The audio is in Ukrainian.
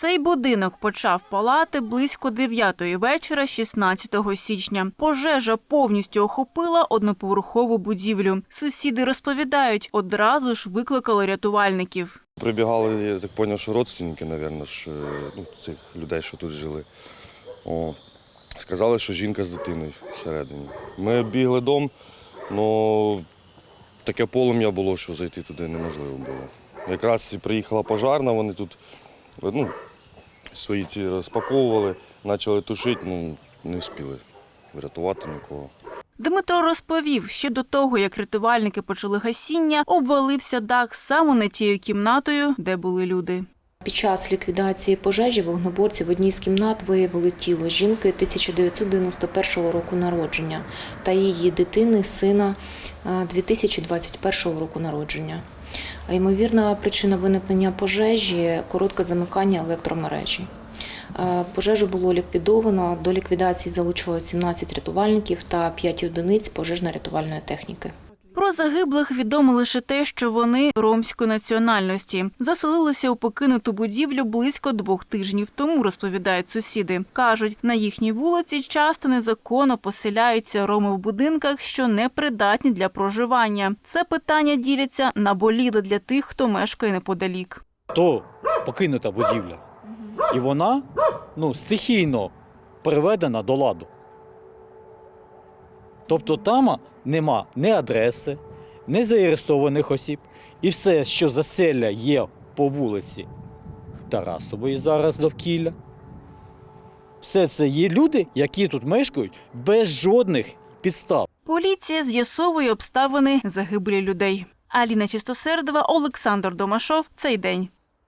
Цей будинок почав палати близько 9-ї вечора 16 січня. Пожежа повністю охопила одноповерхову будівлю. Сусіди розповідають, одразу ж викликали рятувальників. Прибігали, я так зрозумів, що родственники, мабуть, е, ну, цих людей, що тут жили. О, сказали, що жінка з дитиною всередині. Ми бігли дом, але таке полум'я було, що зайти туди неможливо було. Якраз приїхала пожарна, вони тут ну, свої ці розпаковували, почали тушити, ну не встигли врятувати нікого. Дмитро розповів, ще до того, як рятувальники почали гасіння, обвалився дах саме над тією кімнатою, де були люди. Під час ліквідації пожежі вогнеборці в одній з кімнат виявили тіло жінки 1991 року народження та її дитини, сина е, 2021 року народження. Ймовірна причина виникнення пожежі коротке замикання електромережі. Е, Пожежу було ліквідовано. До ліквідації залучилось 17 рятувальників та 5 одиниць пожежно-рятувальної техніки. Загиблих відомо лише те, що вони ромської національності заселилися у покинуту будівлю близько двох тижнів тому, розповідають сусіди. кажуть, на їхній вулиці часто незаконно поселяються роми в будинках, що не придатні для проживання. Це питання діляться на боліле для тих, хто мешкає неподалік. то покинута будівля. І вона ну, стихійно приведена до ладу. Тобто там нема ні адреси, ні зареєстрованих осіб. І все, що заселя є по вулиці Тарасової зараз довкілля. Все це є люди, які тут мешкають без жодних підстав. Поліція з'ясовує обставини загибелі людей. Аліна Чистосердова, Олександр Домашов. Цей день.